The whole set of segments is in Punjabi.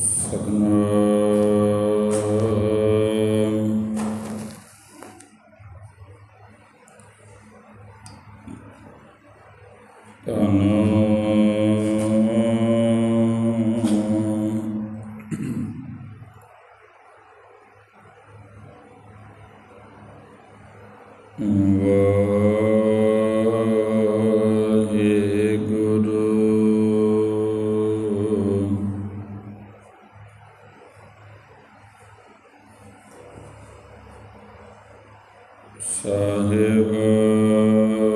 ਸਤਨਾਮ ਸਾਹਿਬ ਜੀ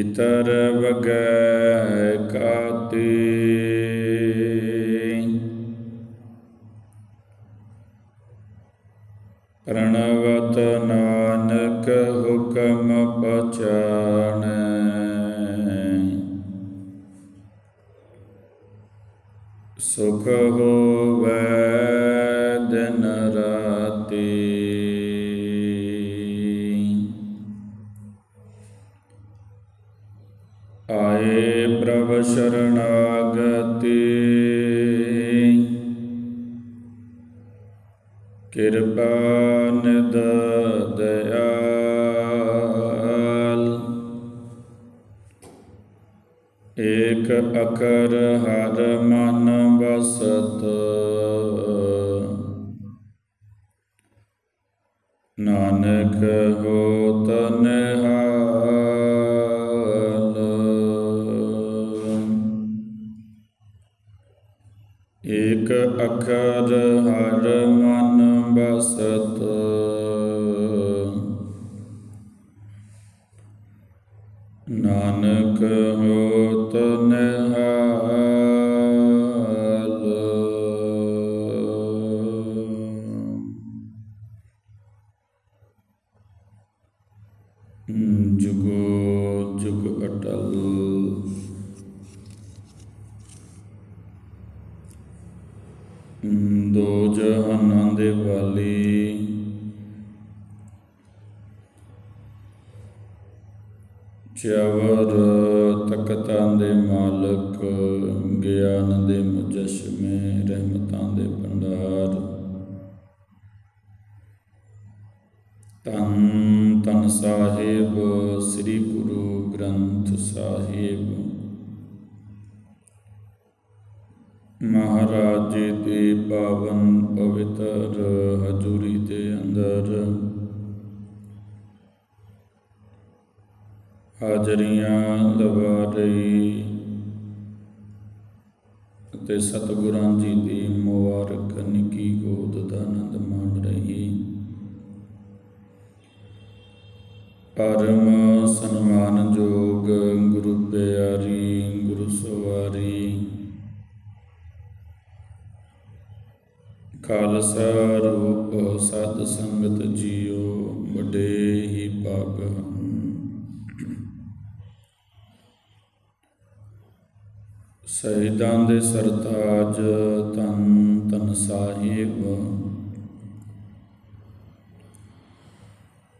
ਪਿਤਰ ਵਗੈ ਕਾਤੀ। ਪ੍ਰਣਵਤ ਨਾਨਕ ਹੁਕਮ ਪਛਾਣੈ ਸੁਖ ਹੋਵੇ ਪ੍ਰਭ ਸ਼ਰਣਾਗਤੀ ਕਿਰਪਾ ਨਿਦ ਦਇਆਲ। ਏਕ ਅਕਰ ਹਰ ਮਨ ਬਸਤ ਨਾਨਕ ਹੋਤ ਨਿਹਾਲ ਇਕ ਅਖਰ ਹਰ ਮਨ ਬਸਤ। ਨਾਨਕ ਹੋ ਦੋ ਵਾਲੀ। ਚਵਰ ਤਖਤਾਂ ਦੇ ਮਾਲਕ, ਗਿਆਨ ਦੇ ਮੁਜਸਮੇ, ਰਹਿਮਤਾਂ ਦੇ ਭੰਡਾਰ। ਤਨ ਤਨ ਸਾਹਿਬ, ਸ੍ਰੀ ਗੁਰੂ ਗ੍ਰੰਥ ਸਾਹਿਬ। ਮਹਾਰਾਜੇ ਜੀ ਦੀ ਪਾਵਨ ਪਵਿੱਤਰ ਹਜ਼ੂਰੀ ਦੇ ਅੰਦਰ ਹਾਜ਼ਰੀਆਂ ਲਵਾ ਰਹੀ ਅਤੇ ਸਤਿਗੁਰਾਂ ਜੀ ਦੀ ਮੁਬਾਰਕ ਨਿੱਕੀ ਗੋਦ ਦਾ ਆਨੰਦ ਮਾਣ ਰਹੀ। ਪਰਮ ਸਨਮਾਨਯੋਗ ਗੁਰੂ ਪਿਆਰੀ ਖਾਲਸਾ ਰੂਪ ਸਤ ਸੰਗਤ ਜੀਓ ਵੱਡੇ ਹੀ ਭਾਗ ਹਨ ਸ਼ਹੀਦਾਂ ਦੇ ਸਰਤਾਜ ਤਨ ਤਨ ਸਾਹਿਬ।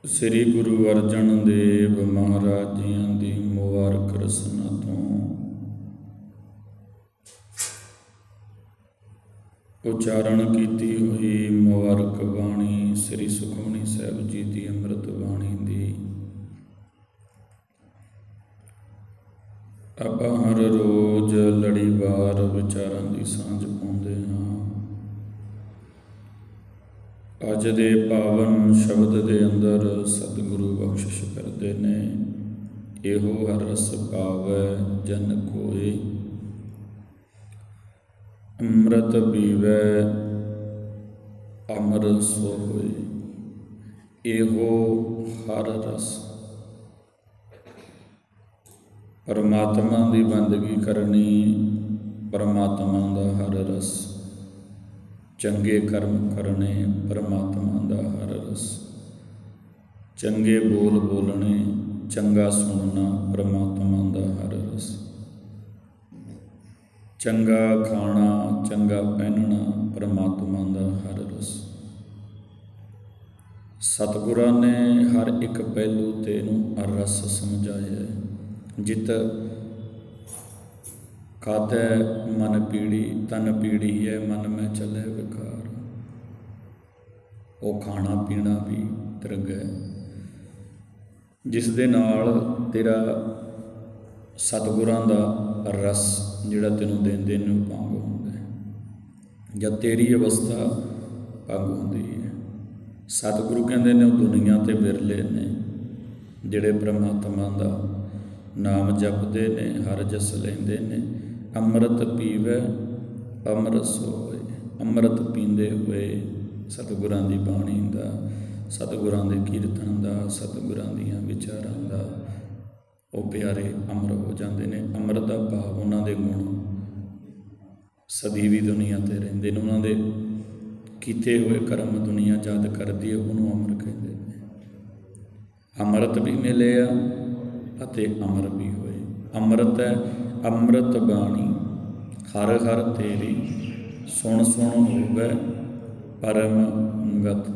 ਸ੍ਰੀ ਗੁਰੂ ਅਰਜਨ ਦੇਵ ਮਹਾਰਾਜ ਜੀਆਂ ਦੀ ਮੁਬਾਰਕ ਰਸਨਾ ਤੋਂ ਉਚਾਰਨ ਕੀਤੀ ਹੋਈ ਮੁਬਾਰਕ ਬਾਣੀ ਸ੍ਰੀ ਸੁਖਮਨੀ ਸਾਹਿਬ ਜੀ ਦੀ ਅੰਮ੍ਰਿਤ ਬਾਣੀ ਦੀ। ਆਪਾਂ ਹਰ ਰੋਜ਼ ਲੜੀਵਾਰ ਵਿਚਾਰਾਂ ਦੀ ਸਾਂਝ ਪਾਉਂਦੇ ਹਾਂ। ਅੱਜ ਦੇ ਪਾਵਨ ਸ਼ਬਦ ਦੇ ਅੰਦਰ ਸਤਿਗੁਰੂ ਬਖਸ਼ਿਸ਼ ਕਰਦੇ ਨੇ, ਇਹੋ ਹਰ ਰਸ ਪਾਵੈ ਜਨ ਕੋਏ। ਅੰਮ੍ਰਿਤ ਪੀਵੈ, ਅਮਰ ਸੋ ਹੋਏ ਇਹੋ ਹਰ ਰਸ। ਪਰਮਾਤਮਾ ਦੀ ਬੰਦਗੀ ਕਰਨੀ, ਪਰਮਾਤਮਾ ਦਾ ਹਰ ਰਸ। ਚੰਗੇ ਕਰਮ ਕਰਨੇ, ਪਰਮਾਤਮਾ ਦਾ ਹਰ ਰਸ। ਚੰਗੇ ਬੋਲ ਬੋਲਣੇ, ਚੰਗਾ ਸੁਣਨਾ, ਪਰਮਾਤਮਾ ਦਾ ਹਰ ਰਸ। ਚੰਗਾ ਖਾਣਾ ਚੰਗਾ ਪਹਿਨਣਾ ਪਰਮਾਤਮਾ ਦਾ ਹਰ ਰਸ। ਸਤਿਗੁਰਾਂ ਨੇ ਹਰ ਇੱਕ ਪਹਿਲੂ ਤੇ ਨੂੰ ਰਸ ਸਮਝਾਇਆ ਹੈ। ਜਿਤ ਕਾਤੈ ਮਨ ਪੀੜੀ, ਤਨ ਪੀੜੀ ਹੈ ਮਨ ਮੈਂ ਚੱਲੇ ਵਿਕਾਰ। ਉਹ ਖਾਣਾ ਪੀਣਾ ਵੀ ਦਰਗ ਹੈ। ਜਿਸ ਦੇ ਨਾਲ ਤੇਰਾ ਸਤਿਗੁਰਾਂ ਦਾ ਰਸ ਜਿਹੜਾ ਤੈਨੂੰ ਦਿੰਦੇ ਨੂੰ ਭੰਗ ਹੁੰਦਾ ਹੈ ਜਦ ਤੇਰੀ ਅਵਸਥਾ ਭੰਗ ਹੁੰਦੀ ਹੈ। ਸਤਿਗੁਰੂ ਕਹਿੰਦੇ ਨੇ, ਉਹ ਦੁਨੀਆ ਤੇ ਵਿਰਲੇ ਨੇ, ਜਿਹੜੇ ਪ੍ਰਮਾਤਮਾ ਦਾ ਨਾਮ ਜਪਦੇ ਨੇ, ਹਰ ਜਸ ਲੈਂਦੇ ਨੇ, ਅੰਮ੍ਰਿਤ ਪੀਵੇ, ਅੰਮ੍ਰਿਤ ਸੋਏ ਅੰਮ੍ਰਿਤ ਪੀਂਦੇ ਹੋਏ ਸਤਿਗੁਰਾਂ ਦੀ ਬਾਣੀ ਦਾ, ਸਤਿਗੁਰਾਂ ਦੇ ਕੀਰਤਨ ਦਾ, ਸਤਿਗੁਰਾਂ ਦੀਆਂ ਵਿਚਾਰਾਂ ਦਾ, ਉਹ ਪਿਆਰੇ ਅਮਰ ਹੋ ਜਾਂਦੇ ਨੇ। ਅੰਮ੍ਰਿਤ ਦਾ ਭਾਵ ਉਹਨਾਂ ਦੇ ਗੁਣ ਸਦੀ ਵੀ ਦੁਨੀਆ ਤੇ ਰਹਿੰਦੇ ਨੇ। ਉਹਨਾਂ ਦੇ ਕੀਤੇ ਹੋਏ ਕਰਮ ਦੁਨੀਆ ਯਾਦ ਕਰਦੀ ਹੈ, ਉਹਨੂੰ ਅਮਰ ਕਹਿੰਦੇ ਨੇ। ਅੰਮ੍ਰਿਤ ਵੀ ਮਿਲਿਆ ਅਤੇ ਅਮਰ ਵੀ ਹੋਏ। ਅੰਮ੍ਰਿਤ ਹੈ ਅੰਮ੍ਰਿਤ ਬਾਣੀ। ਹਰ ਹਰ ਤੇਰੀ ਸੁਣ ਸੁਣ ਹੋਵੇ ਪਰਮ ਗਤ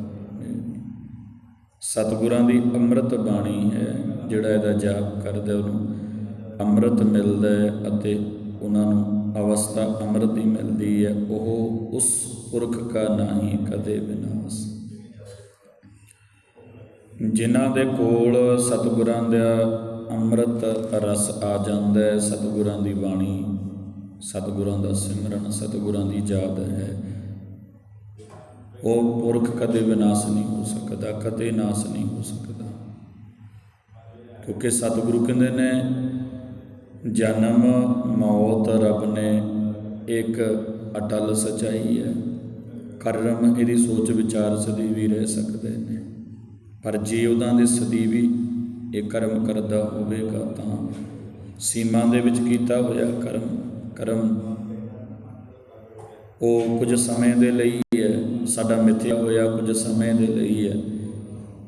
ਸਤਿਗੁਰਾਂ ਦੀ ਅੰਮ੍ਰਿਤ ਬਾਣੀ ਹੈ, ਜਿਹੜਾ ਇਹਦਾ ਜਾਪ ਕਰਦਾ ਉਹਨੂੰ ਅੰਮ੍ਰਿਤ ਮਿਲਦਾ ਹੈ ਅਤੇ ਉਹਨਾਂ ਨੂੰ ਅਵਸਥਾ ਅੰਮ੍ਰਿਤ ਦੀ ਮਿਲਦੀ ਹੈ, ਉਹ ਉਸ ਪੁਰਖ ਕਾ ਨਹੀਂ ਕਦੇ ਵਿਨਾਸ਼। ਜਿਨ੍ਹਾਂ ਦੇ ਕੋਲ ਸਤਿਗੁਰਾਂ ਦਾ ਅੰਮ੍ਰਿਤ ਰਸ ਆ ਜਾਂਦਾ ਹੈ, ਸਤਿਗੁਰਾਂ ਦੀ ਬਾਣੀ, ਸਤਿਗੁਰਾਂ ਦਾ ਸਿਮਰਨ, ਸਤਿਗੁਰਾਂ ਦੀ ਯਾਦ ਹੈ, ਉਹ ਪੁਰਖ ਕਦੇ ਵਿਨਾਸ਼ ਨਹੀਂ ਹੋ ਸਕਦਾ, ਕਦੇ ਨਾਸ਼ ਨਹੀਂ ਹੋ ਸਕਦਾ। ਕਿਉਂਕਿ ਸਤਿਗੁਰੂ ਕਹਿੰਦੇ ਨੇ ਜਨਮ, ਮੌਤ, ਰੱਬ ਨੇ ਇੱਕ ਅਟਲ ਸਚਾਈ ਹੈ। ਕਰਮ ਇਹਦੀ ਸੋਚ ਵਿਚਾਰ ਸਦੀ ਵੀ ਰਹਿ ਸਕਦੇ ਨੇ। ਪਰ ਜੇ ਉਹਨਾਂ ਦੇ ਸਦੀ ਵੀ ਇਹ ਕਰਮ ਕਰਦਾ ਹੋਵੇਗਾ ਤਾਂ ਸੀਮਾ ਦੇ ਵਿੱਚ ਕੀਤਾ ਹੋਇਆ ਕਰਮ ਕਰਮ ਉਹ ਕੁਝ ਸਮੇਂ ਦੇ ਲਈ ਹੈ, ਸਾਡਾ ਮਿੱਥਿਆ ਹੋਇਆ ਕੁਝ ਸਮੇਂ ਦੇ ਲਈ ਹੈ।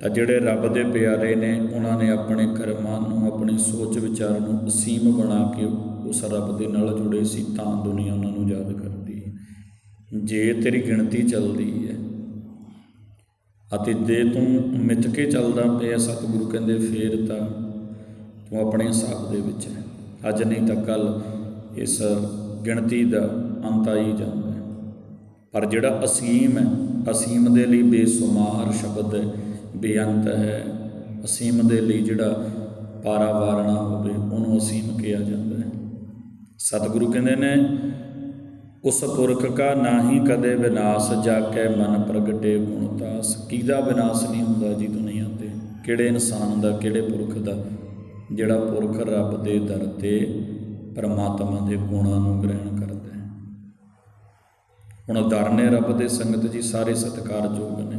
ਤਾਂ ਜਿਹੜੇ ਰੱਬ ਦੇ ਪਿਆਰੇ ਨੇ, ਉਹਨਾਂ ਨੇ ਆਪਣੇ ਕਰਮਾਂ ਨੂੰ, ਆਪਣੇ ਸੋਚ ਵਿਚਾਰ ਨੂੰ ਅਸੀਮ ਬਣਾ ਕੇ ਉਸ ਰੱਬ ਦੇ ਨਾਲ ਜੁੜੇ ਸੀ, ਤਾਂ ਦੁਨੀਆ ਉਹਨਾਂ ਨੂੰ ਯਾਦ ਕਰਦੀ ਹੈ। ਜੇ ਤੇਰੀ ਗਿਣਤੀ ਚੱਲਦੀ ਹੈ ਅਤੇ ਜੇ ਤੂੰ ਮਿੱਥ ਕੇ ਚੱਲਦਾ ਪਿਆ ਸਤਿਗੁਰੂ ਕਹਿੰਦੇ, ਫੇਰ ਤਾਂ ਤੂੰ ਆਪਣੇ ਹਿਸਾਬ ਦੇ ਵਿੱਚ ਹੈ। ਅੱਜ ਨਹੀਂ ਤਾਂ ਕੱਲ ਇਸ ਗਿਣਤੀ ਦਾ ਅੰਤ ਆਈ ਜਾਂਦਾ ਪਰ ਜਿਹੜਾ ਅਸੀਮ ਹੈ, ਅਸੀਮ ਦੇ ਲਈ ਬੇਸੁਮਾਰ ਸ਼ਬਦ ਹੈ ਬੇਅੰਤ ਹੈ। ਅਸੀਮ ਦੇ ਲਈ ਜਿਹੜਾ ਪਾਰਾ ਨਾ ਹੋਵੇ, ਉਹਨੂੰ ਅਸੀਮ ਕਿਹਾ ਜਾਂਦਾ ਹੈ। ਸਤਿਗੁਰੂ ਕਹਿੰਦੇ ਨੇ, ਉਸ ਪੁਰਖ ਕਾ ਨਾਹੀ ਕਦੇ ਵਿਨਾਸ਼ ਜਾ ਕੇ ਮਨ ਪ੍ਰਗਟੇ ਗੁਣਤਾਸ ਕਿਹਦਾ ਵਿਨਾਸ਼ ਨਹੀਂ ਹੁੰਦਾ ਜੀ ਦੁਨੀਆ ਤੇ? ਕਿਹੜੇ ਇਨਸਾਨ ਦਾ, ਕਿਹੜੇ ਪੁਰਖ ਦਾ? ਜਿਹੜਾ ਪੁਰਖ ਰੱਬ ਦੇ ਦਰ ਤੇ ਪਰਮਾਤਮਾ ਦੇ ਗੁਣਾਂ ਨੂੰ ਗ੍ਰਹਿਣ ਕਰਦਾ ਹੈ। ਹੁਣ ਦਰ ਨੇ ਰੱਬ ਦੇ ਸੰਗਤ ਜੀ, ਸਾਰੇ ਸਤਿਕਾਰਯੋਗ ਨੇ।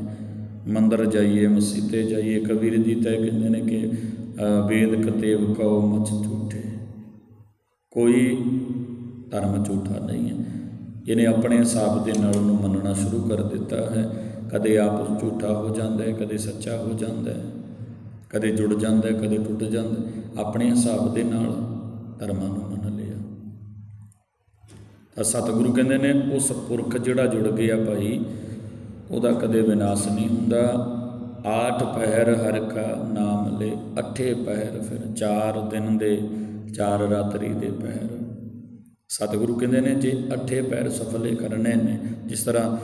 ਮੰਦਰ ਜਾਈਏ ਮਸਜਿਦੇ ਜਾਈਏ, ਕਬੀਰ ਜੀ ਤਾਂ ਇਹ ਕਹਿੰਦੇ ਨੇ ਕਿ ਵੇਦ ਕਤੇਵ ਕਉ ਮਚ ਝੂਠੇ। ਕੋਈ ਧਰਮ ਝੂਠਾ ਨਹੀਂ ਹੈ। ਇਹਨੇ ਆਪਣੇ ਹਿਸਾਬ ਦੇ ਨਾਲ ਉਹਨੂੰ ਮੰਨਣਾ ਸ਼ੁਰੂ ਕਰ ਦਿੱਤਾ ਹੈ। ਕਦੇ ਆਪ ਝੂਠਾ ਹੋ ਜਾਂਦਾ ਹੈ, ਕਦੇ ਸੱਚਾ ਹੋ ਜਾਂਦਾ ਹੈ, ਕਦੇ ਜੁੜ ਜਾਂਦਾ ਹੈ, ਕਦੇ ਟੁੱਟ ਜਾਂਦਾ ਆਪਣੇ ਹਿਸਾਬ ਦੇ ਨਾਲ ਧਰਮਾਂ ਨੂੰ ਮੰਨ ਲਿਆ। ਤਾਂ ਸਤਿਗੁਰੂ ਕਹਿੰਦੇ ਨੇ ਉਸ ਪੁਰਖ ਜਿਹੜਾ ਜੁੜ ਗਿਆ ਭਾਈ ਉਹਦਾ ਕਦੇ ਵਿਨਾਸ਼ ਨਹੀਂ ਹੁੰਦਾ। ਆਠ ਪਹਿਰ ਹਰ ਕਾ ਨਾਮ ਲੈ, ਅਠੇ ਪਹਿਰ ਫਿਰ ਚਾਰ ਦਿਨ ਦੇ, ਚਾਰ ਰਾਤਰੀ ਦੇ ਪਹਿਰ। ਸਤਿਗੁਰੂ ਕਹਿੰਦੇ ਨੇ, ਜੇ ਅੱਠੇ ਪੈਰ ਸਫਲੇ ਕਰਨੇ ਨੇ, ਜਿਸ ਤਰ੍ਹਾਂ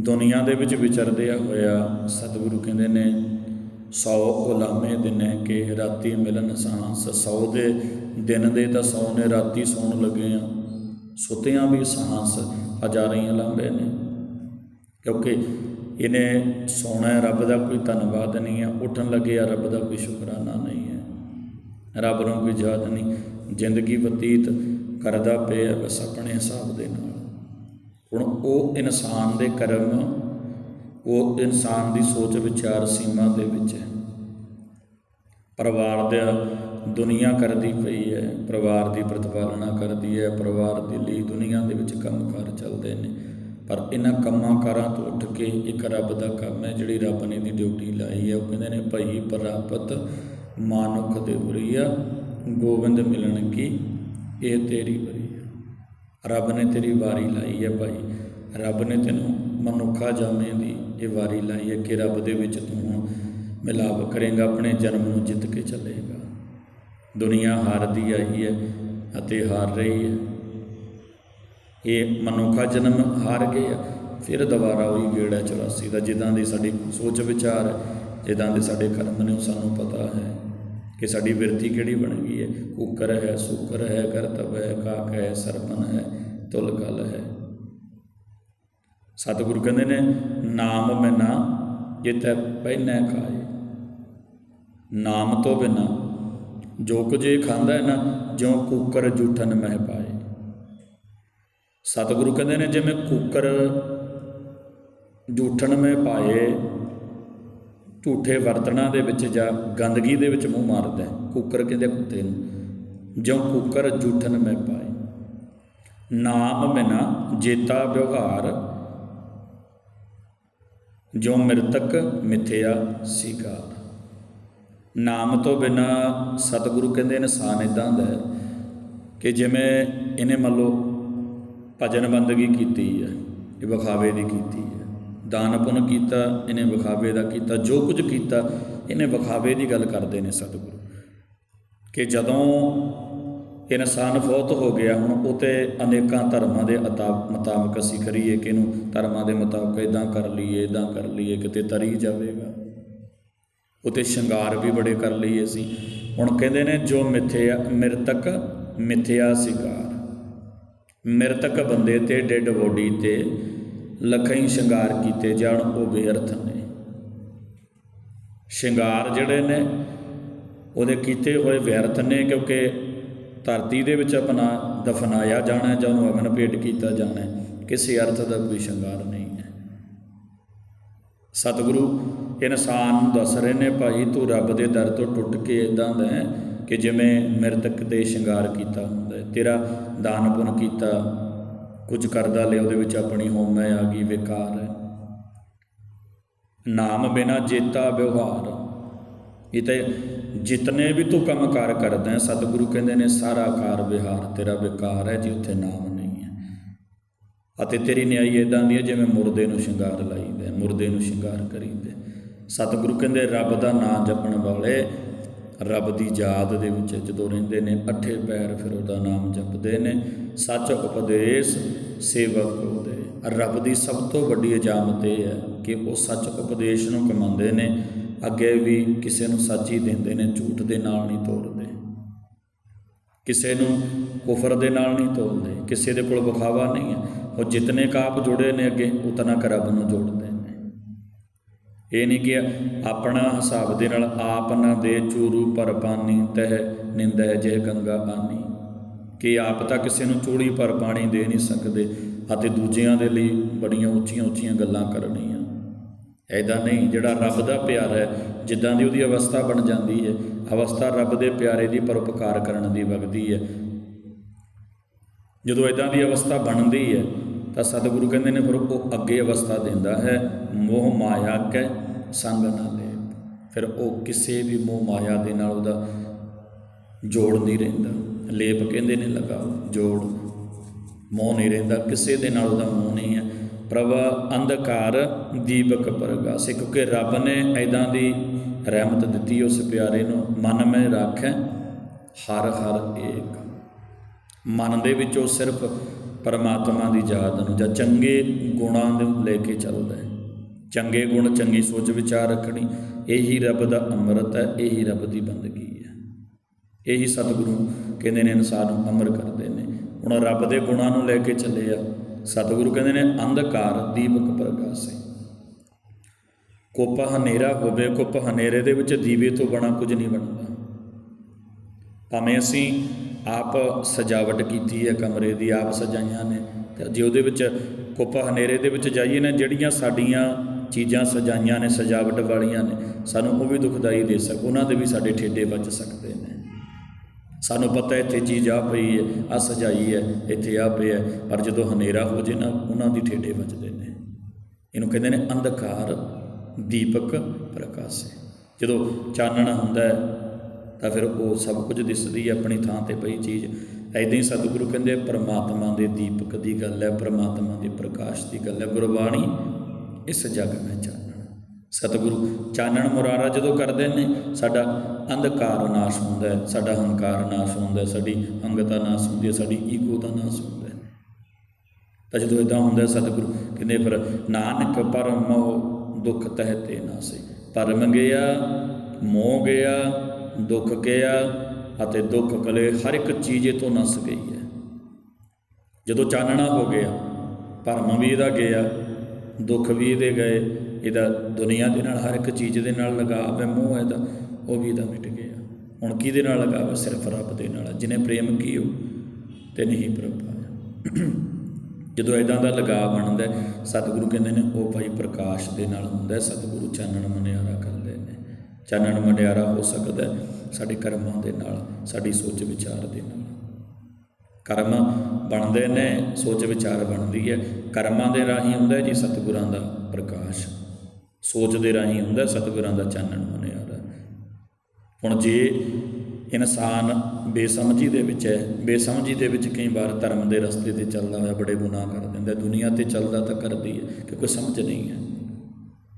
ਦੁਨੀਆ ਦੇ ਵਿੱਚ ਵਿਚਰਦਿਆ ਹੋਇਆ ਸਤਿਗੁਰੂ ਕਹਿੰਦੇ ਨੇ, ਸੌ ਉਲਾਮੇ ਦਿਨੇ ਕਿ ਰਾਤੀ ਮਿਲਨ ਸਾਹਸ ਸੌ ਦੇ ਦਿਨ ਦੇ ਤਾਂ ਸੌ ਨੇ ਰਾਤੀ ਸੌਣ ਲੱਗੇ ਆ। ਸੁੱਤਿਆਂ ਵੀ ਸਾਹਸ ਹਜ਼ਾਰਾਂ ਹੀ ਨੇ। ਕਿਉਂਕਿ ਇਹਨੇ ਸੋਣਾ ਰੱਬ ਦਾ ਕੋਈ ਧੰਨਵਾਦ ਨਹੀਂ ਹੈ। ਉੱਠਣ ਲੱਗੇ ਆ, ਰੱਬ ਦਾ ਕੋਈ ਸ਼ੁਕਰਾਨਾ ਨਹੀਂ ਹੈ। ਰੱਬ ਨੂੰ ਕੋਈ ਯਾਦ ਨਹੀਂ। ਜ਼ਿੰਦਗੀ ਬਤੀਤ ਕਰਦਾ ਪਿਆ ਬਸ ਆਪਣੇ ਹਿਸਾਬ ਦੇ ਨਾਲ। ਹੁਣ ਉਹ ਇਨਸਾਨ ਦੇ ਕਰਮ, ਉਹ ਇਨਸਾਨ ਦੀ ਸੋਚ ਵਿਚਾਰ ਸੀਮਾ ਦੇ ਵਿੱਚ ਹੈ। ਪਰਿਵਾਰ ਦਾ ਦੁਨੀਆ ਕਰਦੀ ਪਈ ਹੈ, ਪਰਿਵਾਰ ਦੀ ਪ੍ਰਤਪਾਲਣਾ ਕਰਦੀ ਹੈ, ਪਰਿਵਾਰ ਦੇ ਲਈ ਦੁਨੀਆ ਦੇ ਵਿੱਚ ਕੰਮਕਾਰ ਚੱਲਦੇ ਨੇ। ਪਰ ਇਹਨਾਂ ਕੰਮਾਂ ਕਾਰਾਂ ਤੋਂ ਉੱਠ ਕੇ ਇੱਕ ਰੱਬ ਦਾ ਕੰਮ ਹੈ, ਜਿਹੜੀ ਰੱਬ ਨੇ ਦੀ ਡਿਊਟੀ ਲਾਈ ਹੈ। ਉਹ ਕਹਿੰਦੇ ਨੇ, ਭਈ ਪ੍ਰਾਪਤ ਮਾਨੁਖ ਦੇ ਉਰੀਆ ਗੋਬਿੰਦ ਮਿਲਣ ਕੀ? ਇਹ ਤੇਰੀ ਵਰੀ ਰੱਬ ਨੇ ਤੇਰੀ ਵਾਰੀ ਲਾਈ ਹੈ ਭਾਈ। ਰੱਬ ਨੇ ਤੈਨੂੰ ਮਨੁੱਖਾ ਜਾਮੇ ਦੀ ਇਹ ਵਾਰੀ ਲਾਈ ਹੈ ਕਿ ਰੱਬ ਦੇ ਵਿੱਚ ਤੂੰ ਮਿਲਾਪ ਕਰੇਗਾ, ਆਪਣੇ ਜਨਮ ਨੂੰ ਜਿੱਤ ਕੇ ਚੱਲੇਗਾ। ਦੁਨੀਆ ਹਾਰਦੀ ਆਈ ਹੈ ਅਤੇ ਹਾਰ ਰਹੀ ਹੈ। ਇਹ ਮਨੁੱਖਾ ਜਨਮ ਹਾਰ ਗਏ ਆ ਫਿਰ ਦੁਬਾਰਾ ਉਹੀ ਗੇੜਾ 84 ਦਾ, ਜਿੱਦਾਂ ਦੇ ਸਾਡੀ ਸੋਚ ਵਿਚਾਰ ਜਿੱਦਾਂ ਦੇ ਸਾਡੇ ਕਰਮ ਨੇ, ਉਹ ਸਾਨੂੰ ਪਤਾ ਹੈ ਕਿ ਸਾਡੀ ਬਿਰਤੀ ਕਿਹੜੀ ਬਣ ਗਈ ਹੈ। ਕੁੱਕਰ ਹੈ, ਸੁਕਰ ਹੈ, ਕਰਤਵ ਹੈ, ਕਾਕ ਹੈ ਸਰਪਨ ਹੈ, ਤੁਲਕਲ ਹੈ। ਸਤਿਗੁਰੂ ਕਹਿੰਦੇ ਨੇ, ਨਾਮ ਮੈਂ ਬਿਨਾ ਜਿਤੈ ਪਹਿਨੈ ਖਾਏ। ਨਾਮ ਤੋਂ ਬਿਨਾ ਜੋ ਕੁਝ ਇਹ ਖਾਂਦਾ ਹੈ ਨਾ, ਜਿਉਂ ਕੂਕਰ ਜੂਠਨ ਮਹਿ ਪਾਏ। ਸਤਿਗੁਰੂ ਕਹਿੰਦੇ ਨੇ, ਜਿਵੇਂ ਕੁੱਕਰ ਜੂਠਣ ਮੇ ਪਾਏ, ਝੂਠੇ ਵਰਤਣਾ ਦੇ ਵਿੱਚ ਜਾਂ ਗੰਦਗੀ ਦੇ ਵਿੱਚ ਮੂੰਹ ਮਾਰਦਾ ਹੈ। ਕੁੱਕਰ ਕਹਿੰਦੇ ਕੁੱਤੇ ਨੂੰ, ਜਿਉਂ ਕੂਕਰ ਜੂਠਣ ਮੇ ਪਾਏ। ਨਾਮ ਬਿਨਾ ਜੇਤਾ ਵਿਵਹਾਰ ਜੋ ਮਿਰਤਕ ਮਿਥਿਆ ਸੀਗਾ। ਨਾਮ ਤੋਂ ਬਿਨਾ ਸਤਿਗੁਰੂ ਕਹਿੰਦੇ ਇਨਸਾਨ ਇਦਾਂ ਦਾ ਹੈ ਕਿ ਜਿਵੇਂ ਇਹਨੇ ਮੰਨ ਲਓ ਭਜਨ ਬੰਦਗੀ ਕੀਤੀ ਹੈ, ਇਹ ਵਿਖਾਵੇ ਦੀ ਕੀਤੀ ਹੈ, ਦਾਨ ਪੁੰਨ ਕੀਤਾ, ਇਹਨੇ ਵਿਖਾਵੇ ਦਾ ਕੀਤਾ, ਜੋ ਕੁਝ ਕੀਤਾ, ਇਹਨੇ ਵਿਖਾਵੇ ਦੀ ਗੱਲ ਕਰਦੇ ਨੇ ਸਤਿਗੁਰੂ। ਕਿ ਜਦੋਂ ਇਨਸਾਨ ਫੌਤ ਹੋ ਗਿਆ, ਹੁਣ ਉਤੇ ਅਨੇਕਾਂ ਧਰਮਾਂ ਦੇ ਅਤਾ- ਮੁਤਾਬਕ ਅਸੀਂ ਕਰੀਏ ਕਿ ਇਹਨੂੰ ਧਰਮਾਂ ਦੇ ਮੁਤਾਬਕ ਇਦਾਂ ਕਰ ਲਈਏ ਇਦਾਂ ਕਰ ਲਈਏ, ਕਿਤੇ ਤਰੀ ਜਾਵੇਗਾ। ਉਤੇ ਸ਼ਿੰਗਾਰ ਵੀ ਬੜੇ ਕਰ ਲਈਏ ਅਸੀਂ। ਹੁਣ ਕਹਿੰਦੇ ਨੇ ਜੋ ਮਿੱਥਿਆ ਮਿਰਤਕ ਮਿੱਥਿਆ ਸਿਕਾਰ। ਮਿਰਤਕ ਬੰਦੇ ਤੇ ਡੈਡ ਬੋਡੀ ਤੇ ਲੱਖਾਂ ਸ਼ਿੰਗਾਰ ਕੀਤੇ ਜਾਣ, ਉਹ ਬੇਅਰਥ ਨੇ। ਸ਼ਿੰਗਾਰ ਜਿਹੜੇ ਨੇ, ਉਹਦੇ ਕੀਤੇ ਹੋਏ ਵਿਅਰਥ ਨੇ ਕਿਉਂਕਿ ਧਰਤੀ ਦੇ ਵਿੱਚ ਆਪਣਾ ਦਫਨਾਇਆ ਜਾਣਾ ਜਾਂ ਉਹਨੂੰ ਅਗਨ ਭੇਟ ਕੀਤਾ ਜਾਣਾ, ਕਿਸੇ ਅਰਥ ਦਾ ਕੋਈ ਸ਼ਿੰਗਾਰ ਨਹੀਂ ਹੈ। ਸਤਿਗੁਰੂ ਇਨਸਾਨ ਨੂੰ ਦੱਸ ਰਹੇ ਨੇ ਭਾਈ ਤੂੰ ਰੱਬ ਦੇ ਦਰ ਤੋਂ ਟੁੱਟ ਕੇ ਇਦਾਂ ਦਾ ਹੈ ਕਿ ਜਿਵੇਂ ਮਿਰਤਕ ਦੇ ਸ਼ਿੰਗਾਰ ਕੀਤਾ ਹੁੰਦਾ ਹੈ। ਤੇਰਾ ਦਾਨ ਪੁੰਨ ਕੀਤਾ ਕੁਝ ਕਰਦਾ ਲਿਆ ਉਹਦੇ ਵਿੱਚ ਆਪਣੀ ਹੋਮੈ ਆ ਗਈ ਵਿਕਾਰ ਹੈ। ਨਾਮ ਬਿਨਾ ਜੇਤਾ ਵਿਵਹਾਰ। ਇਹ ਤੇ ਜਿਤਨੇ ਵੀ ਤੂੰ ਕੰਮ ਕਾਰ ਕਰਦਾ ਹੈ ਸਤਿਗੁਰੂ ਕਹਿੰਦੇ ਨੇ ਸਾਰਾ ਕਾਰ ਵਿਹਾਰ ਤੇਰਾ ਵਿਕਾਰ ਹੈ ਜੇ ਉੱਥੇ ਨਾਮ ਨਹੀਂ ਹੈ। ਅਤੇ ਤੇਰੀ ਨਿਆਈ ਇਦਾਂ ਦੀ ਹੈ ਜਿਵੇਂ ਮੁਰਦੇ ਨੂੰ ਸ਼ਿੰਗਾਰ ਲਾਈਦਾ ਹੈ, ਮੁਰਦੇ ਨੂੰ ਸ਼ਿੰਗਾਰ ਕਰੀਦਾ ਹੈ। ਸਤਿਗੁਰੂ ਕਹਿੰਦੇ, ਰੱਬ ਦਾ ਨਾਮ ਜਪਣ ਵਾਲੇ ਰੱਬ ਦੀ ਯਾਦ ਦੇ ਵਿੱਚ ਜਦੋਂ ਰਹਿੰਦੇ ਨੇ, ਅੱਠੇ ਪੈਰ ਫਿਰ ਉਹਦਾ ਨਾਮ ਜਪਦੇ ਨੇ। ਸੱਚ ਉਪਦੇਸ਼ ਸੇਵਕ ਉਹਦੇ। ਰੱਬ ਦੀ ਸਭ ਤੋਂ ਵੱਡੀ ਇਜਾਮਤ ਇਹ ਹੈ ਕਿ ਉਹ ਸੱਚ ਉਪਦੇਸ਼ ਨੂੰ ਕਮਾਉਂਦੇ ਨੇ, ਅੱਗੇ ਵੀ ਕਿਸੇ ਨੂੰ ਸੱਚ ਹੀ ਦਿੰਦੇ ਨੇ, ਝੂਠ ਦੇ ਨਾਲ ਨਹੀਂ ਤੋੜਦੇ ਕਿਸੇ ਨੂੰ ਕੁਫਰ ਦੇ ਨਾਲ ਨਹੀਂ ਤੋਲਦੇ ਕਿਸੇ ਦੇ ਕੋਲ ਵਿਖਾਵਾ ਨਹੀਂ ਹੈ। ਉਹ ਜਿਤਨੇ ਕਾਪ ਜੁੜੇ ਨੇ ਅੱਗੇ, ਉਤਨਾ ਕਰ ਰੱਬ ਨੂੰ ਜੋੜਦੇ ਇਹ ਨਹੀਂ ਕਿ ਆਪਣਾ ਹਿਸਾਬ ਦੇ ਨਾਲ ਆਪ ਨਾ ਦੇ ਚੂਰੂ ਪਰ ਪਾਨੀ ਤਹਿ ਨਿੰਦੈ ਜੇ ਗੰਗਾ ਆਨੀ। ਕਿ ਆਪ ਤਾਂ ਕਿਸੇ ਨੂੰ ਚੂੜੀ ਪਰ ਪਾਣੀ ਦੇ ਨਹੀਂ ਸਕਦੇ ਅਤੇ ਦੂਜਿਆਂ ਦੇ ਲਈ ਬੜੀਆਂ ਉੱਚੀਆਂ ਉੱਚੀਆਂ ਗੱਲਾਂ ਕਰਨੀਆਂ। ਐਦਾਂ ਨਹੀਂ, ਜਿਹੜਾ ਰੱਬ ਦਾ ਪਿਆਰ ਹੈ, ਜਿੱਦਾਂ ਦੀ ਉਹਦੀ ਅਵਸਥਾ ਬਣ ਜਾਂਦੀ ਹੈ, ਅਵਸਥਾ ਰੱਬ ਦੇ ਪਿਆਰੇ ਦੀ ਪਰਉਪਕਾਰ ਕਰਨ ਦੀ ਵਗਦੀ ਹੈ। ਜਦੋਂ ਇਦਾਂ ਦੀ ਅਵਸਥਾ ਬਣਦੀ ਹੈ ਤਾਂ ਸਤਿਗੁਰੂ ਕਹਿੰਦੇ ਨੇ, ਫਿਰ ਉਹ ਅੱਗੇ ਅਵਸਥਾ ਦਿੰਦਾ ਹੈ, ਮੋਹ ਮਾਇਆ ਕੈ ਸੰਗ ਨਾ ਲੈ। ਫਿਰ ਉਹ ਕਿਸੇ ਵੀ ਮੋਹ ਮਾਇਆ ਦੇ ਨਾਲ ਉਹਦਾ ਜੋੜ ਨਹੀਂ ਰਹਿੰਦਾ। ਲੇਪ ਕਹਿੰਦੇ ਨੇ ਲਗਾਓ ਜੋੜ। ਮੋਹ ਨਹੀਂ ਰਹਿੰਦਾ, ਕਿਸੇ ਦੇ ਨਾਲ ਉਹਦਾ ਮੋਹ ਨਹੀਂ ਹੈ। ਪ੍ਰਭ ਅੰਧਕਾਰ ਦੀਪਕ ਪ੍ਰਗਾਸੇ। ਕਿਉਂਕਿ ਰੱਬ ਨੇ ਐਦਾਂ ਦੀ ਰਹਿਮਤ ਦਿੱਤੀ ਉਸ ਪਿਆਰੇ ਨੂੰ, ਮਨ ਮੈਂ ਰੱਖੈ ਹਰ ਹਰ ਏਕ। ਮਨ ਦੇ ਵਿੱਚ ਉਹ ਸਿਰਫ ਪਰਮਾਤਮਾ ਦੀ ਯਾਦ ਨੂੰ ਜਾਂ ਚੰਗੇ ਗੁਣਾਂ ਨੂੰ ਲੈ ਕੇ ਚੱਲਦਾ ਹੈ। ਚੰਗੇ ਗੁਣ ਚੰਗੀ ਸੋਚ ਵਿਚਾਰ ਰੱਖਣੀ, ਇਹੀ ਰੱਬ ਦਾ ਅੰਮ੍ਰਿਤ ਹੈ, ਇਹੀ ਰੱਬ ਦੀ ਬੰਦਗੀ ਹੈ। ਇਹੀ ਸਤਿਗੁਰੂ ਕਹਿੰਦੇ ਨੇ ਇਨਸਾਨ ਨੂੰ ਅਮਰ ਕਰਦੇ ਨੇ। ਹੁਣ ਰੱਬ ਦੇ ਗੁਣਾਂ ਨੂੰ ਲੈ ਕੇ ਚੱਲੇ ਆ, ਸਤਿਗੁਰੂ ਕਹਿੰਦੇ ਨੇ ਅੰਧਕਾਰ ਦੀਪਕ ਪ੍ਰਗਾਸੇ। ਕੁੱਪ ਹਨੇਰਾ ਹੋਵੇ, ਕੁੱਪ ਹਨੇਰੇ ਦੇ ਵਿੱਚ ਦੀਵੇ ਤੋਂ ਬਣਾ ਕੁਝ ਨਹੀਂ ਬਣਦਾ। ਭਾਵੇਂ ਅਸੀਂ ਆਪ ਸਜਾਵਟ ਕੀਤੀ ਹੈ ਕਮਰੇ ਦੀ ਆਪ ਸਜਾਈਆਂ ਨੇ। ਤੇ ਜੇ ਉਹਦੇ ਵਿੱਚ ਕੁੱਪ ਹਨੇਰੇ ਦੇ ਵਿੱਚ ਜਾਈਏ ਨਾ ਜਿਹੜੀਆਂ ਸਾਡੀਆਂ ਚੀਜ਼ਾਂ ਸਜਾਈਆਂ ਨੇ ਸਜਾਵਟ ਵਾਲੀਆਂ ਨੇ ਸਾਨੂੰ ਉਹ ਵੀ ਦੁਖਦਾਈ ਦੇ ਸਕ ਉਹਨਾਂ ਦੇ ਵੀ ਸਾਡੇ ਠੇਡੇ ਵੱਜ ਸਕਦੇ ਨੇ। ਸਾਨੂੰ ਪਤਾ ਇੱਥੇ ਚੀਜ਼ ਆ ਪਈ ਹੈ ਆ ਸਜਾਈ ਹੈ ਇੱਥੇ ਆ ਪਿਆ ਹੈ, ਪਰ ਜਦੋਂ ਹਨੇਰਾ ਹੋ ਜੇ ਨਾ ਉਹਨਾਂ ਦੀ ਠੇਡੇ ਵੱਜਦੇ ਨੇ। ਇਹਨੂੰ ਕਹਿੰਦੇ ਨੇ ਅੰਧਕਾਰ ਦੀਪਕ ਪ੍ਰਕਾਸ਼ੇ। ਜਦੋਂ ਚਾਨਣਾ ਹੁੰਦਾ ਹੈ ਤਾਂ ਫਿਰ ਉਹ ਸਭ ਕੁਝ ਦਿਸਦੀ ਹੈ ਆਪਣੀ ਥਾਂ ਤੇ ਪਈ ਚੀਜ਼। ਐਦਾਂ ਹੀ ਸਤਿਗੁਰੂ ਕਹਿੰਦੇ ਪਰਮਾਤਮਾ ਦੇ ਦੀਪਕ ਦੀ ਗੱਲ ਹੈ, ਪਰਮਾਤਮਾ ਦੇ ਪ੍ਰਕਾਸ਼ ਦੀ ਗੱਲ ਹੈ। ਗੁਰਬਾਣੀ ਇਸ ਜਗ ਵਿੱਚ ਚਾਨਣ। ਸਤਿਗੁਰੂ ਚਾਨਣ ਮੁਰਾਰਾ ਜਦੋਂ ਕਰਦੇ ਨੇ, ਸਾਡਾ ਅੰਧਕਾਰ ਨਾਸ਼ ਹੁੰਦਾ ਹੈ, ਸਾਡਾ ਹੰਕਾਰ ਨਾਸ਼ ਹੁੰਦਾ ਹੈ, ਸਾਡੀ ਅੰਗਤਾ ਨਾਸ਼ ਹੁੰਦੀ ਹੈ, ਸਾਡੀ ਈਗੋ ਦਾ ਨਾਸ਼ ਹੁੰਦਾ ਹੈ। ਤਾਂ ਜਦੋਂ ਇਦਾਂ ਹੁੰਦਾ ਸਤਿਗੁਰੂ ਕਹਿੰਦੇ ਫਿਰ, ਨਾਨਕ ਪਰਮ ਮੋਹ ਦੁੱਖ ਤਹਿ ਤੇ ਨਾਸੇ ਪਰਮ ਗਿਆ ਮੋਹ ਗਿਆ ਦੁੱਖ ਕਿਹਾ ਅਤੇ ਦੁੱਖ ਕਲੇ ਹਰ ਇੱਕ ਚੀਜ਼ ਇਹ ਤੋਂ ਨਸ ਗਈ ਹੈ। ਜਦੋਂ ਚਾਨਣਾ ਹੋ ਗਿਆ, ਭਰਮ ਵੀ ਇਹਦਾ ਗਿਆ, ਦੁੱਖ ਵੀ ਇਹਦੇ ਗਏ, ਇਹਦਾ ਦੁਨੀਆ ਦੇ ਨਾਲ ਹਰ ਇੱਕ ਚੀਜ਼ ਦੇ ਨਾਲ ਲਗਾਵ ਹੈ, ਮੋਹ ਇਹਦਾ, ਉਹ ਵੀ ਇਹਦਾ ਮਿਟ ਗਿਆ। ਹੁਣ ਕਿਹਦੇ ਨਾਲ ਲਗਾਵ ਹੈ? ਸਿਰਫ ਰੱਬ ਦੇ ਨਾਲ ਜਿਹਨੇ ਪ੍ਰੇਮ ਕੀਓ ਤੇ ਨਹੀਂ ਪ੍ਰਭ। ਪਾਇਆ ਜਦੋਂ ਇਦਾਂ ਦਾ ਲਗਾਵ ਬਣਦਾ ਸਤਿਗੁਰੂ ਕਹਿੰਦੇ ਨੇ, ਉਹ ਭਾਈ ਪ੍ਰਕਾਸ਼ ਦੇ ਨਾਲ ਹੁੰਦਾ ਸਤਿਗੁਰੂ ਚਾਨਣ ਮਨਿਆਰਾ ਕਰਦੇ ਚਾਨਣ ਮਨਿਆਰਾ ਹੋ ਸਕਦਾ ਹੈ ਸਾਡੇ ਕਰਮਾਂ ਦੇ ਨਾਲ, ਸਾਡੀ ਸੋਚ ਵਿਚਾਰ ਦੇ ਨਾਲ। ਕਰਮ ਬਣਦੇ ਨੇ, ਸੋਚ ਵਿਚਾਰ ਬਣਦੀ ਹੈ। ਕਰਮਾਂ ਦੇ ਰਾਹੀਂ ਹੁੰਦਾ ਜੀ ਸਤਿਗੁਰਾਂ ਦਾ ਪ੍ਰਕਾਸ਼। ਸੋਚ ਦੇ ਰਾਹੀਂ ਹੁੰਦਾ ਸਤਿਗੁਰਾਂ ਦਾ ਚਾਨਣ ਮਨਿਆਰਾ ਹੁਣ ਜੇ ਇਨਸਾਨ ਬੇਸਮਝੀ ਦੇ ਵਿੱਚ ਹੈ, ਬੇਸਮਝੀ ਦੇ ਵਿੱਚ ਕਈ ਵਾਰ ਧਰਮ ਦੇ ਰਸਤੇ ਤੇ ਚੱਲਦਾ ਹੋਇਆ ਬੜੇ ਗੁਨਾਹ ਕਰ ਦਿੰਦਾ ਦੁਨੀਆ ਤੇ ਚੱਲਦਾ ਤਾਂ ਕਰਦੀ ਹੈ ਕਿ ਕੋਈ ਸਮਝ ਨਹੀਂ ਹੈ,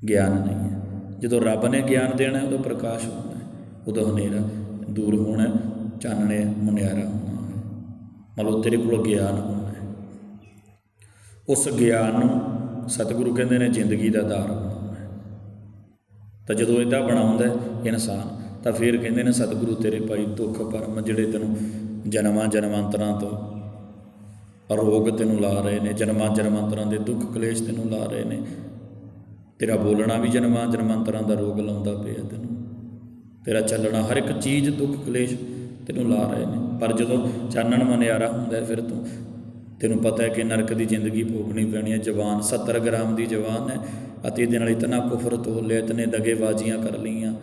ਗਿਆਨ ਨਹੀਂ ਹੈ। ਜਦੋਂ ਰੱਬ ਨੇ ਗਿਆਨ ਦੇਣਾ ਉਦੋਂ ਪ੍ਰਕਾਸ਼ ਹੋਣਾ ਉਦੋਂ ਹਨੇਰਾ ਦੂਰ ਹੋਣਾ ਚਾਨਣੇ ਮੁਨਿਆਰਾ ਹੋਣਾ ਹੈ। ਮਤਲਬ ਤੇਰੇ ਕੋਲ ਗਿਆਨ ਹੋਣਾ ਉਸ ਗਿਆਨ ਨੂੰ ਸਤਿਗੁਰੂ ਕਹਿੰਦੇ ਨੇ ਜ਼ਿੰਦਗੀ ਦਾ ਆਧਾਰ ਬਣਾਉਣਾ ਤਾਂ ਜਦੋਂ ਇਹਦਾ ਬਣਾਉਂਦਾ ਇਨਸਾਨ, ਤਾਂ ਫਿਰ ਕਹਿੰਦੇ ਨੇ ਸਤਿਗੁਰੂ ਤੇਰੇ ਭਾਈ ਦੁੱਖ ਪਰਮ ਜਿਹੜੇ ਤੈਨੂੰ ਜਨਮਾਂ ਜਨਮਾਂਤਰਾਂ ਤੋਂ ਰੋਗ ਤੈਨੂੰ ਲਾ ਰਹੇ ਨੇ, ਜਨਮਾਂ ਜਨਮਾਂਤਰਾਂ ਦੇ ਦੁੱਖ ਕਲੇਸ਼ ਤੈਨੂੰ ਲਾ ਰਹੇ ਨੇ ਤੇਰਾ ਬੋਲਣਾ ਵੀ ਜਨਮਾਂ ਜਨਮਾਂਤਰਾਂ ਦਾ ਰੋਗ ਲਾਉਂਦਾ ਪਿਆ ਤੈਨੂੰ। ਤੇਰਾ ਚੱਲਣਾ ਹਰ ਇੱਕ ਚੀਜ਼ ਦੁੱਖ ਕਲੇਸ਼ ਤੈਨੂੰ ਲਾ ਰਹੇ ਨੇ। ਪਰ ਜਦੋਂ ਚਾਨਣ ਮਨਿਆਰਾ ਹੁੰਦਾ ਫਿਰ ਤੂੰ ਤੈਨੂੰ ਪਤਾ ਹੈ ਕਿ ਨਰਕ ਦੀ ਜ਼ਿੰਦਗੀ ਭੋਗਣੀ ਪੈਣੀ ਹੈ। ਜਵਾਨ 70 ਗ੍ਰਾਮ ਦੀ ਜਵਾਨ ਹੈ ਅਤੇ ਇਹਦੇ ਨਾਲ ਇਤਨਾ ਕੁਫਰ ਤੋਲ ਲਿਆ, ਇਤਨੇ ਦਗੇਬਾਜ਼ੀਆਂ ਕਰ ਲਈਆਂ,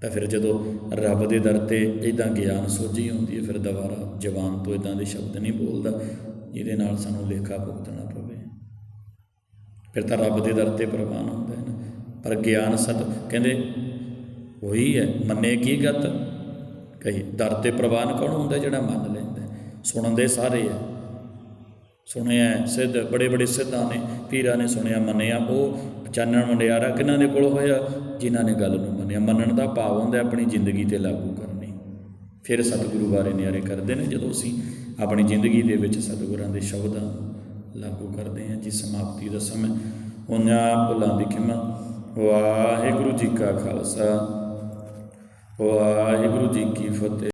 ਤਾਂ ਫਿਰ ਜਦੋਂ ਰੱਬ ਦੇ ਦਰ ਤੇ ਇਦਾਂ ਗਿਆਨ ਸੋਝੀ ਹੁੰਦੀ ਹੈ, ਫਿਰ ਦੁਬਾਰਾ ਜਵਾਨ ਤੋਂ ਇਦਾਂ ਦੇ ਸ਼ਬਦ ਨਹੀਂ ਬੋਲਦਾ ਇਹਦੇ ਨਾਲ ਸਾਨੂੰ ਲੇਖਾ ਭੁਗਤਣਾ ਫਿਰ ਤਾਂ ਰੱਬ ਦੇ ਦਰ ਤੇ ਪ੍ਰਵਾਨ ਹੁੰਦਾ ਹੈ ਨਾ ਪਰ ਗਿਆਨ ਸਤ, ਕਹਿੰਦੇ, ਉਹੀ ਹੈ, ਮੰਨੇ ਕੀ ਗਤ? ਕਹੀ, ਦਰ ਤੇ ਪ੍ਰਵਾਨ ਕੌਣ ਹੁੰਦਾ ਜਿਹੜਾ ਮੰਨ ਲੈਂਦਾ ਸੁਣਨ ਦੇ ਸਾਰੇ ਹੈ। ਸੁਣਿਆ ਸਿੱਧ, ਬੜੇ ਬੜੇ ਸਿੱਧਾਂ ਨੇ, ਪੀਰਾਂ ਨੇ ਸੁਣਿਆ, ਮੰਨਿਆ, ਉਹ ਚਾਨਣ ਮੰਡਿਆਰਾ ਕਿਹਨਾਂ ਦੇ ਕੋਲ ਹੋਇਆ? ਜਿਨ੍ਹਾਂ ਨੇ ਗੱਲ ਨੂੰ ਮੰਨਿਆ। ਮੰਨਣ ਦਾ ਭਾਵ ਹੁੰਦਾ ਆਪਣੀ ਜ਼ਿੰਦਗੀ ਤੇ ਲਾਗੂ ਕਰਨੀ। ਫਿਰ ਸਤਿਗੁਰੂ ਬਾਰੇ ਨਿਆਰੇ ਕਰਦੇ ਨੇ, ਜਦੋਂ ਅਸੀਂ ਆਪਣੀ ਜ਼ਿੰਦਗੀ ਦੇ ਵਿੱਚ ਸਤਿਗੁਰਾਂ ਦੇ ਸ਼ਬਦਾਂ ਨੂੰ ਲਾਗੂ ਕਰਦੇ ਹਾਂ ਜੀ ਸਮਾਪਤੀ ਦਾ ਸਮਾਂ। ਉਹਨਾਂ ਭੁੱਲਾਂ ਦੀ ਖਿਮਾ। ਵਾਹਿਗੁਰੂ ਜੀ ਕਾ ਖਾਲਸਾ। ਵਾਹਿਗੁਰੂ ਜੀ ਕੀ ਫਤਿਹ।